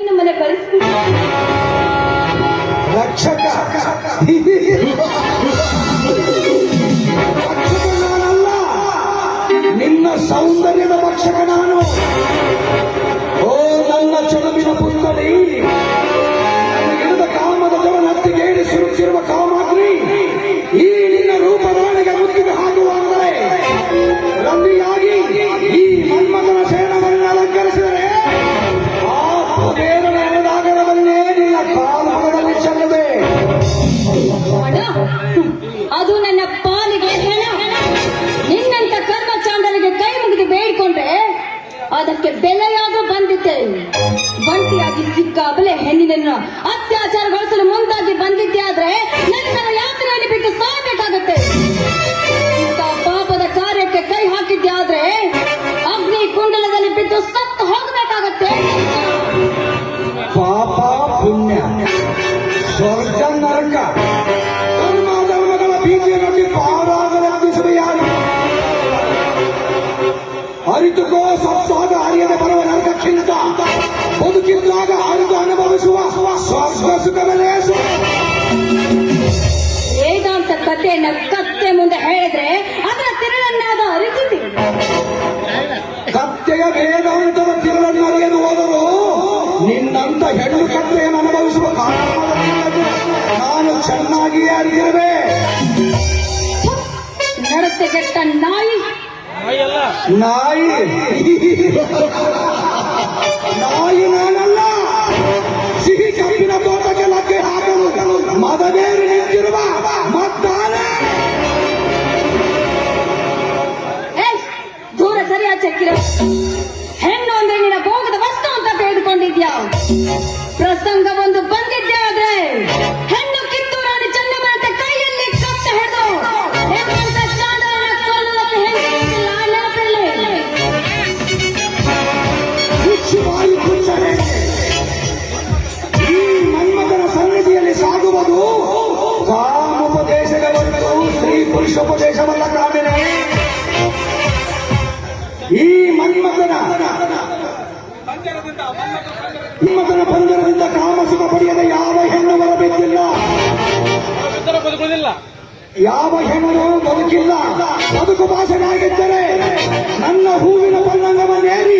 ನಮ್ಮನ್ನ ಕಳಿಸ್ಬಿಟ್ಟು ರಕ್ಷಕ. ನಾನಲ್ಲ. ನಿನ್ನ ಸೌಂದರ್ಯದ ರಕ್ಷಕ ನಾನು. ಓ, ನನ್ನ ಚಲುವಿನ ಪುತ್ಥಳಿ ಕಾಮದ ಜವನತ್ತಿಗೇಡಿಸಿರುತ್ತಿರುವ ಕಾಮ ಅದಕ್ಕೆ ಬೆಲೆಯಾಗ ಬಂದಿದ್ದೆ. ಬಂಟಿಯಾಗಿ ಸಿಕ್ಕಾಗಲೇ ಹೆಣ್ಣಿನ ಅತ್ಯಾಚಾರಗೊಳಿಸಲು ಮುಂದಾಗಿ ಬಂದಿದ್ದೆ ಆದ್ರೆ ಕತ್ತೆಯನ್ನ ಕತ್ತೆ ಮುಂದೆ ಹೇಳಿದ್ರೆ ಅದರ ತಿರುಳನ್ನಾದ ಅರಿತಿದ್ದೀವಿ ಕತ್ತೆಯ ವೇದಾಂತದ ತಿರುಳನ್ನು ಅರಿಯಲು ಹೋದರು ನಿನ್ನಂತ ಹೆಣ್ಣು ಕತ್ತೆಯನ್ನು ಅನುಭವಿಸುವ ನಾನು ಚೆನ್ನಾಗಿಯೇ ಅರಿದಿರುವೆ ನಡತೆ ಕೆಟ್ಟ ನಾಯಿ. ನಾಯಿ. ನಾಯಿ ನಾನಲ್ಲ. ಸಿಹಿ ಕಬ್ಬಿನ ತೋಟಕ್ಕೆ ಲಗ್ಗೆ ಹಾಕಲು ಮದಬೇರು ನಿಂತಿರುವ ಮದ್ದ ಹೆಣ್ಣು ಅಂದ್ರೆ ನಿನ್ನ ಭೋಗದ ವಸ್ತು ಅಂತ ತಿಳಿದುಕೊಂಡಿದ್ಯಾ? ಪ್ರಸಂಗವು ಮನ್ಮಥನ. ಮನ್ಮಥನ ಬಂಧನದಿಂದ ಕಾಮ ಸುಖ ಪಡೆಯದ ಯಾವ ಹೆಣ್ಣು ಬರಬೇಕಿಲ್ಲ. ಯಾವ ಹೆಣ್ಣು ಬದುಕಿಲ್ಲ. ಬದುಕು ಭಾಷೆಗಾಗಿದ್ದರೆ ನನ್ನ ಹೂವಿನ ಪಲ್ಲಂಗವನ್ನೇರಿ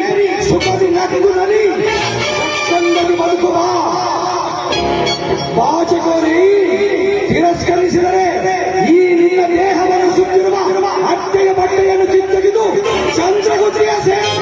ಸುಖದಿ ನಗದು ನಲಿ. ಚಂದಿ ಬದುಕುವ ಬಾಚಕೋರಿ ತಿರಸ್ಕರಿಸಿದರೆ ಈ ನಿನ್ನ ದೇಹವನ್ನು ಸುತ್ತಿರುವ ಅತ್ತೆಯ ಬಟ್ಟೆಯನ್ನು ಚಿತ್ತ চন্দ্রগতি আছেন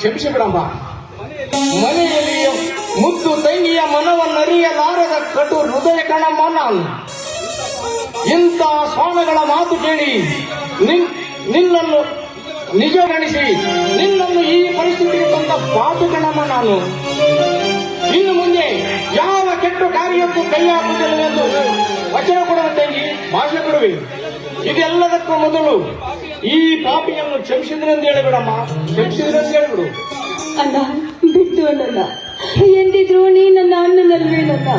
ಕ್ಷಮಿಸಿಬಿಡಮ್ಮ. ಮನೆಯಲ್ಲಿ ಮುದ್ದು ತಂಗಿಯ ಮನವನ್ನರಿಯಲಾರದ ಕಟು ಹೃದಯ ಕಣಮ್ಮ ನಾನು. ಇಂಥ ಸ್ವಾಮಿಗಳ ಮಾತು ಕೇಳಿ ನಿನ್ನನ್ನು ನಿಜ ಗಣಿಸಿ ನಿನ್ನನ್ನು ಈ ಪರಿಸ್ಥಿತಿಗೆ ತಂದ ಪಾತು ಕಣಮ್ಮ ನಾನು. ಇನ್ನು ಮುಂದೆ ಯಾವ ಕೆಟ್ಟ ಕಾರ್ಯಕ್ಕೂ ಕೈ ಹಾಕುವುದಿಲ್ಲ ಎಂದು ವಚನ ಕೊಡುವ ತಂಗಿ ಭಾಷೆ ಕೊಡುವೆ. ಇದೆಲ್ಲದಕ್ಕೂ ಮೊದಲು ಈ ಪಾಪಿಯನ್ನು ಹೇಳಬೇಡಮ್ಮ ಹೇಳಿಬಿಡಮ್ಮ ಅಂತ ಹೇಳಿಬಿಡು ಅಣ್ಣ ಬಿಟ್ಟು ಅಣ್ಣನ ಎಂದಿದ್ರು ನೀ ನನ್ನ ಅಣ್ಣನಲ್ವೇನಣ್ಣ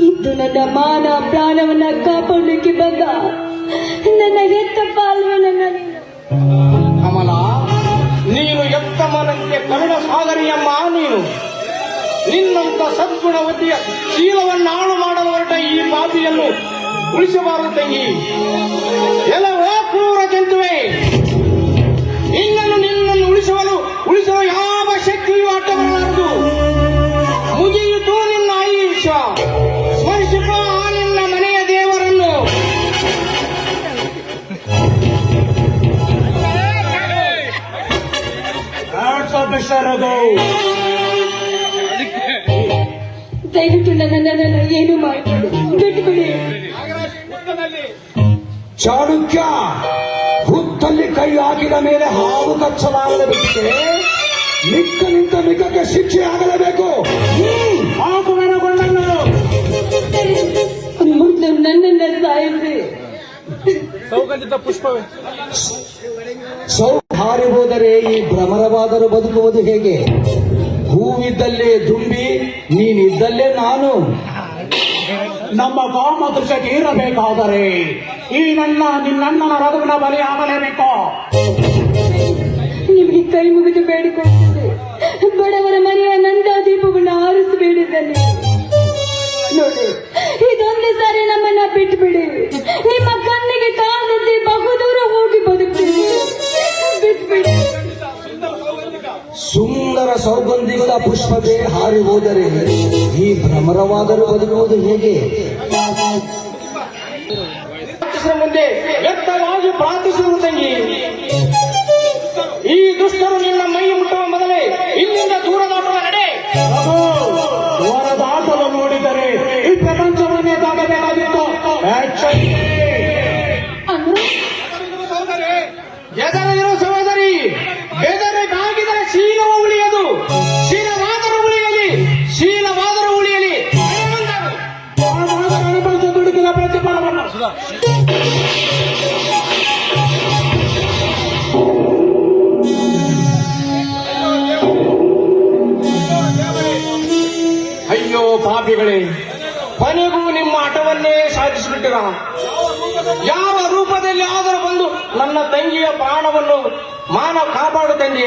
ಇದು ನನ್ನ ಮಾನ ಪ್ರಾಣವನ್ನ ಕಾಪಾಡಲಿಕ್ಕೆ ಬಂದ. ನನ್ನ ಎತ್ತಪ್ಪ ಅಲ್ವೇ ನನ್ನ ಕಮಲ ನೀನು ಎತ್ತ ಮನಕ್ಕೆ ಕರುಣ ಸಾಗರಿಯಮ್ಮ ನೀನು. ನಿನ್ನಂತ ಸದ್ಗುಣವತಿಯ ಶೀಲವನ್ನು ಹಾಳು ಮಾಡಲು ಹೊರಟ ಈ ಪಾಪಿಯನ್ನು ಉಳಿಸಬಾರದು ತಂಗಿ ಎಲ್ಲವೋ ಕ್ರೂರ ಜಂತುವೆ. ಇನ್ನನ್ನು ನಿನ್ನನ್ನು ಉಳಿಸಲು ಉಳಿಸುವ ಯಾವ ಶಕ್ತಿಯೂ ಅಡ್ಡ ಬರಲಾರದು ಮುಗಿಯಿತು ನಿನ್ನ ಆಯುಷ್ಯ ಸ್ಮರಿಸಿಕ ಆ ನಿನ್ನ ಮನೆಯ ದೇವರನ್ನು. ದಯವಿಟ್ಟು ನನ್ನನ್ನು ಏನು ಮಾಡಿ ಬಿಟ್ಬಿಡಿ ಚಾಣಕ್ಯ ಹುತ್ತಲ್ಲಿ ಕೈ ಹಾಕಿದ ಮೇಲೆ ಹಾವು ಕಚ್ಚಲಾಗದೆ ಬಿಟ್ಟಿದೆ ಮಿಕ್ಕ ನಿಂತ ಮಿಕ್ಕಕ್ಕೆ ಶಿಕ್ಷೆ ಆಗಲೇಬೇಕು. ಮುಂದೆ ನನ್ನನ್ನ ಸಾಯಿಸಿ. ಸೌ ಹಾರಿ ಹೋದರೆ ಈ ಭ್ರಮರವಾದರೂ ಬದುಕುವುದು ಹೇಗೆ? ಹೂವಿದ್ದಲ್ಲೇ ದುಂಬಿ ನೀನಿದ್ದಲ್ಲೇ ನಾನು. ನಮ್ಮ ಕಾಮದೃಶ ತೀರಬೇಕಾದರೆ ಈ ನನ್ನ ನಿನ್ನಣ್ಣನ ರಘುವಿನ ಬಲಿ ಆಗಲೇಬೇಕು. ನಿಮಗೆ ಕೈ ಮುಗಿದು ಬೇಡಿಕೊಳ್ಳುತ್ತದೆ ಬಡವರ ಮನೆಯ ನಂದ ದೀಪವನ್ನು ಆರಿಸಬೇಡಿದ್ದೇನೆ ಪುಷ್ಪವೇ ಹಾರಿ ಹೋದರೆ ಈ ಭ್ರಮರವಾದರೂ ಬದುಕುವುದು ಹೇಗೆ? ಮುಂದೆ ವ್ಯಕ್ತವಾಗಿ ಪ್ರಾರ್ಥಿಸುವುದು ತಂಗಿ. ಈ ದುಷ್ಟರು ನಿನ್ನ ಮೈ ಮುಟ್ಟುವ ಮೊದಲೇ ಇಲ್ಲಿಂದ ದೂರ ದಾಟುವ ನಡೆ ದಾಟಲು ನೋಡಿದರೆ ಈ ಪ್ರಪಂಚವನ್ನೇ ತಾಗಬೇಕಾಗಿತ್ತು ಪಾಪಿಗಳೇ ಕೊನೆಗೂ ನಿಮ್ಮ ಆಟವನ್ನೇ ಸಾಧಿಸಿಬಿಟ್ಟಿರ ಯಾವ ರೂಪದಲ್ಲಿ ಆದರೂ ಬಂದು ನನ್ನ ತಂಗಿಯ ಪ್ರಾಣವನ್ನು ಮಾನ ಕಾಪಾಡು ತಂಗಿ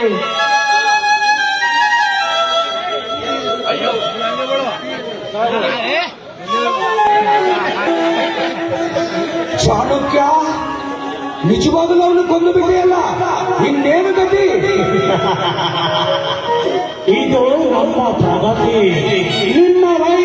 ಚಾಣುಕ್ಯ ನಿಜವಾಗಲೂ ಅವನು ಕೊಂದು ಬಿಟ್ಟಿಯಲ್ಲ? ಇನ್ನೇನು ಗತಿ? ಇದು ನಮ್ಮ ಪ್ರಗತಿ.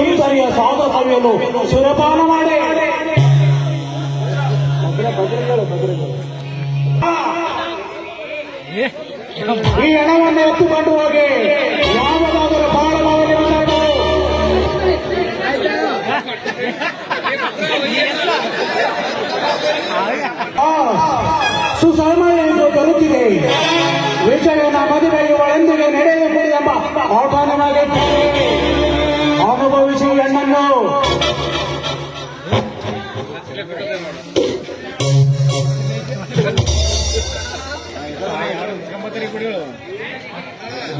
ಸುಂದರಿಯ ಸಾಧ ಸವಿಯಲು ಸುರಪಾನ ಮಾಡಿ. ಈ ಹಣವನ್ನು ಎತ್ತುಕೊಂಡು ಹೋಗಿ ಯಾವುದಾದರೂ ಬಾಳ ಸುಸಮಯ ಎಂದು ಬರುತ್ತಿದೆ. ವಿಜಯನ ಮದುವೆಯುವಳೆಂದಿಗೆ ನಡೆಯಬೇಕು ಎಂಬ ಆಹ್ವಾನವಾಗಿದೆ ಅನುಭವಿಸಿ ಹೆಣ್ಣನ್ನು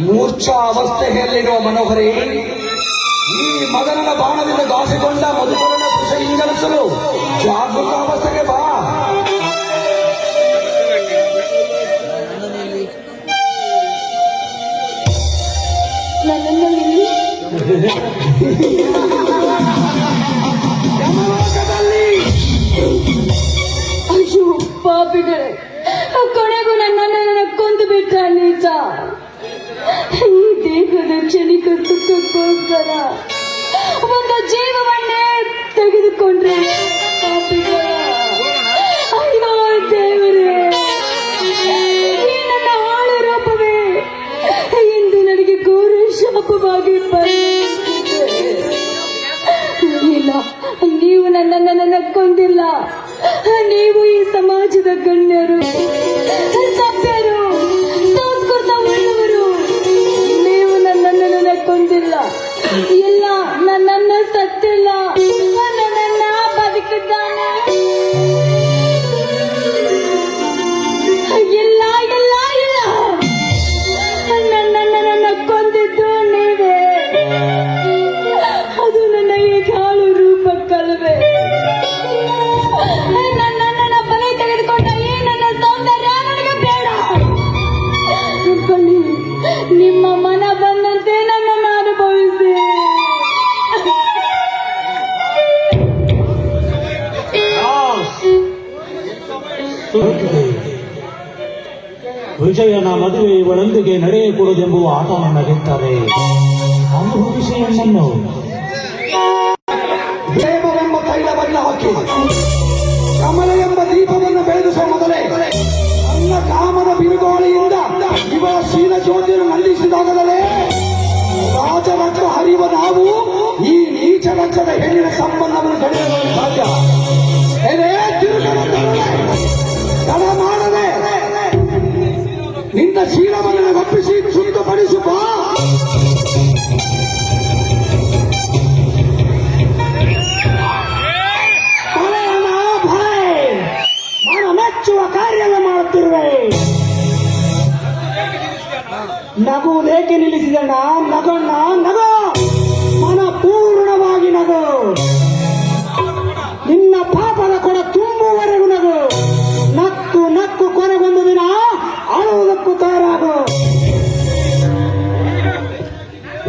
ಮೂರ್ಛಾ ಅವಸ್ಥೆಯಲ್ಲಿರುವ ಮನೋಹರಿ ಈ ಮಗನನ ಬಾಣದಿಂದ ದಾಸಿಗೊಂಡ ಮಧುಕರನ ಕೃಷಿ ಹಿಂಗಲಿಸಲು ಜಾಗೃತ ಅವಸ್ಥೆಗೆ ಬಾ ಅಯ್ಯೋ, ಪಾಪಿಗಳೇ ಕೊನೆಗೂ ನನ್ನ ಕೊಂದು ಬಿಟ್ಟ ನೀಚ ಈ ದೇಹದ ಕ್ಷಣಿಕ ಸುಖಕ್ಕೋಸ್ಕರ ಒಂದು ಜೀವವನ್ನೇ ತೆಗೆದುಕೊಂಡ್ರೆ ರೂಪವೇ ನನಗೆ ಘೋರ ಶಾಪವಾಗಿ. ನೀವು ನನ್ನನ್ನು ನನ್ನ ಕೊಂದಿಲ್ಲ ನೀವು ಈ ಸಮಾಜದ ಗಣ್ಯರು ವಿಜಯನ ಮದುವೆ ಇವಳೊಂದಿಗೆ ನಡೆಯಕೂಡದೆಂಬುವ ಆಟ ನನಗಿದ್ದಾರೆ ಅನುಭವಿಸಿ ನನ್ನನ್ನು ಪ್ರೇಮವೆಂಬ ತೈಲವನ್ನು ಹಾಕಿ ಕಮಲ ಎಂಬ ದೀಪವನ್ನು ಬೆಳೆದಿಸುವ ಮೊದಲೇ ನನ್ನ ಕಾಮನ ಬಿರುಗಾಳಿಯಿಂದ ಇವಳ ಶೀಲ ಜ್ಯೋತಿಯನ್ನು ನಂದಿಸಿದಾಗಲೇ ರಾಜರತ್ನ ಹರಿಯುವ ನಾವು ಈ ನೀಚ ರಕ್ತದ ಹೆಣ್ಣಿನ ಸಂಬಂಧವನ್ನು ಸಾಧ್ಯ. ನಿನ್ನ ಶೀಲವನ್ನು ಒಪ್ಪಿಸಿ ಶುದ್ಧಪಡಿಸು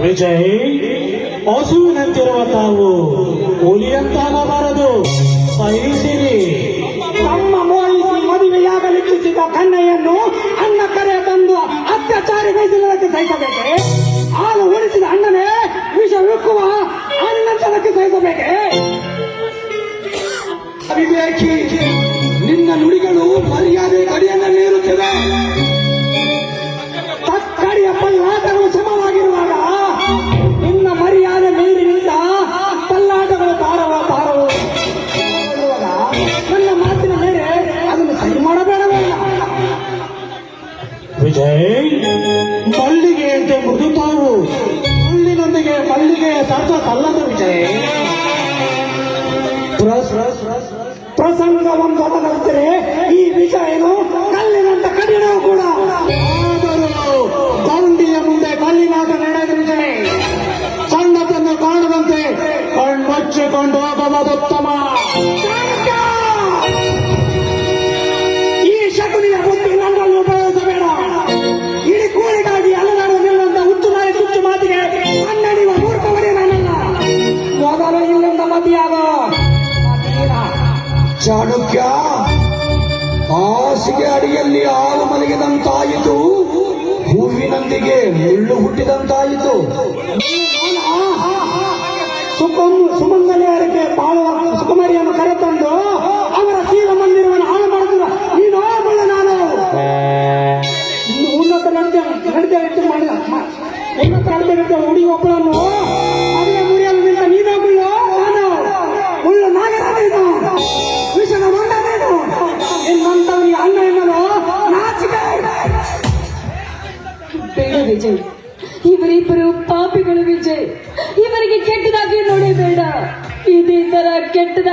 ವಿಜಯ್ ಹಸುವಿನಂತಿರುವ ತಾವು ಹುಲಿಯಂತಾಗಬಾರದು. ಸಹಿಸಿರಿ ತಮ್ಮ ಮೋಹಿಸಿ ಮದುವೆಯಾಗಲಿಚ್ಛಿಸಿದ ಕನ್ನೆಯನ್ನು ಅನ್ನ ಕರೆ ತಂದು ಅತ್ಯಾಚಾರಿಗೊಳಿಸುವುದಕ್ಕೆ ಸಹಿಸಬೇಕೆ? ಹಾಲು ಉಳಿಸಿದ ಅಣ್ಣನೇ ವಿಷ ವಿಕ್ಕುವ ಅನ್ನಂತರಕ್ಕೆ ಸಹಿಸಬೇಕೆ? ಅವಿವೇಕಿ ನಿನ್ನ ನುಡಿಗಳು ಮರ್ಯಾದೆ ಗಡಿಯನ್ನು ನೀರುತ್ತಿವೆ ತಕ್ಕಡಿಯ ಪಲ್ಲಾದರೂ ಸಮವಾಗಿರುವಾಗ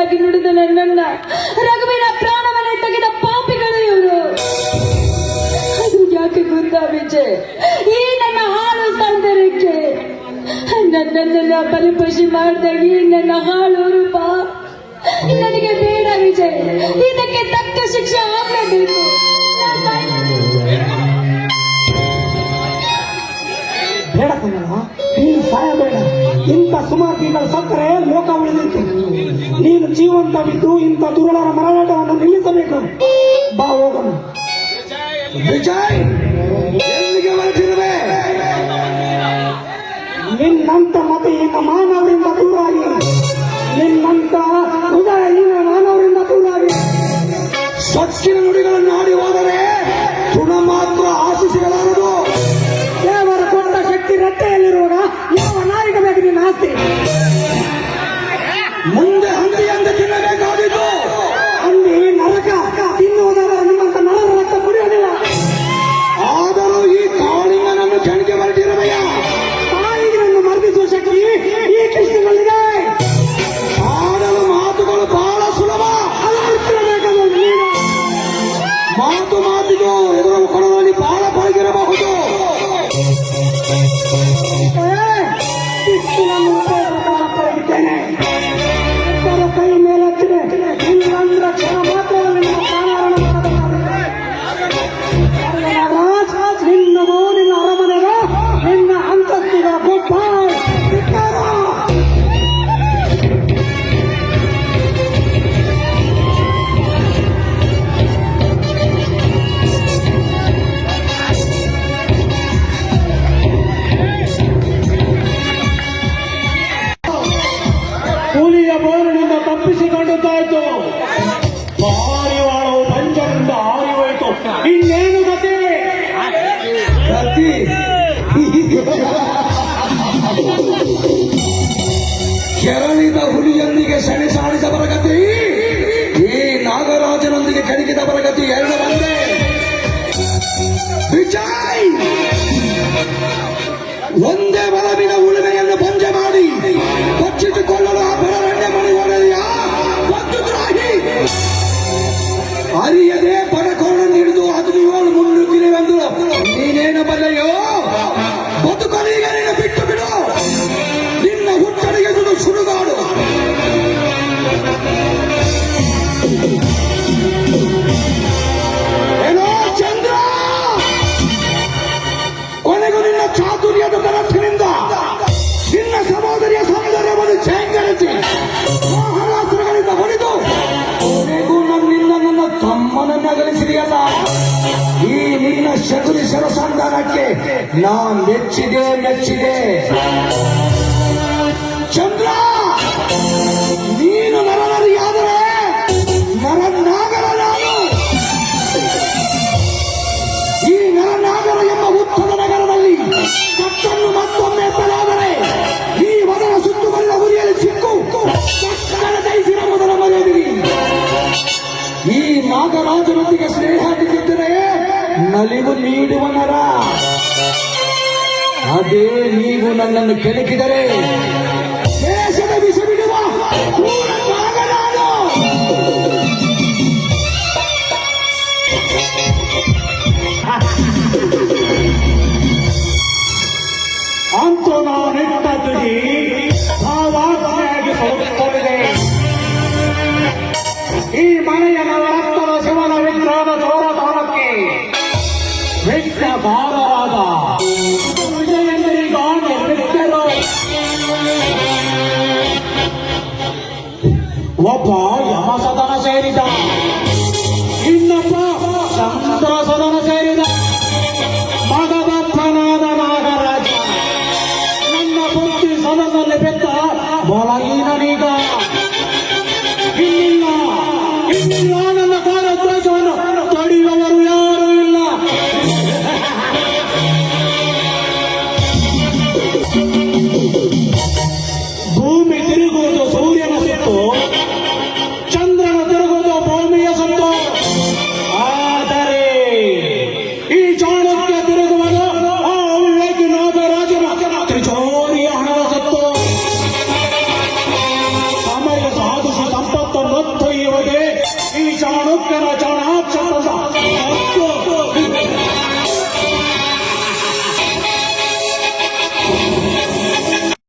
ಕೆಟ್ಟದಾಗಿ ನುಡಿದ ನನ್ನನ್ನ ರಘುವಿನ ಪ್ರಾಣವನ್ನೇ ತೆಗೆದ ಪಾಪಿಗಳು ಇವರು. ಅದು ಯಾಕೆ ಗೊತ್ತಾ ವಿಜಯ್? ಈ ನನ್ನ ಹಾಲು ಸೌಂದರ್ಯಕ್ಕೆ ನನ್ನನ್ನೆಲ್ಲ ಪರಿಪಶಿ ಮಾಡಿದ ಈ ನನ್ನ ಹಾಲು ರೂಪ. ನನಗೆ ಬೇಡ ವಿಜಯ್. ಇದಕ್ಕೆ ತಕ್ಕ ಶಿಕ್ಷೆ ಆಗಲೇಬೇಕು. ಸುಮಾರು ತಿಂಗಳ ಸತ್ತರೆ ಲೋಕ ಉಳಿದಿತ್ತು ನೀನು ಜೀವಂತವಿದ್ದು ಇಂಥ ದುರುಳರ ಮರಾಟವನ್ನು ನಿಲ್ಲಿಸಬೇಕು. ಬಾ ಹೋಗೋಣ. ವಿಜಯ್ ನಿನ್ನಂತ ಮತ ನಿನ್ನಂತ ಮಾನವರಿಂದ ದೂರ ದೂರಾಗಿ. ನಿನ್ನಂತ ಹೃದಯಹೀನ ಮಾನವರಿಂದ ದೂರಾಗಿ. ಸ್ವಚ್ಛಿನ ನುಡಿಗಳನ್ನು ಆಡಿ ಹೋದರೆ আসতে ಕೆರಳಿದ ಹುಲಿಯೊಂದಿಗೆ ಸೆಣೆ ಸಾಣಿಸ ಬರಗತಿ. ಈ ನಾಗರಾಜನೊಂದಿಗೆ ಕಡಿಗಿದ ಬರಗತಿ ಎರಡು ಬಂದೆ ವಿಜಯ್! ಒಂದೇ ನಲಿವು ನೀಡುವ ನರ ಅದೇ ನೀವು ನನ್ನನ್ನು ಕೆಣಕಿದರೆ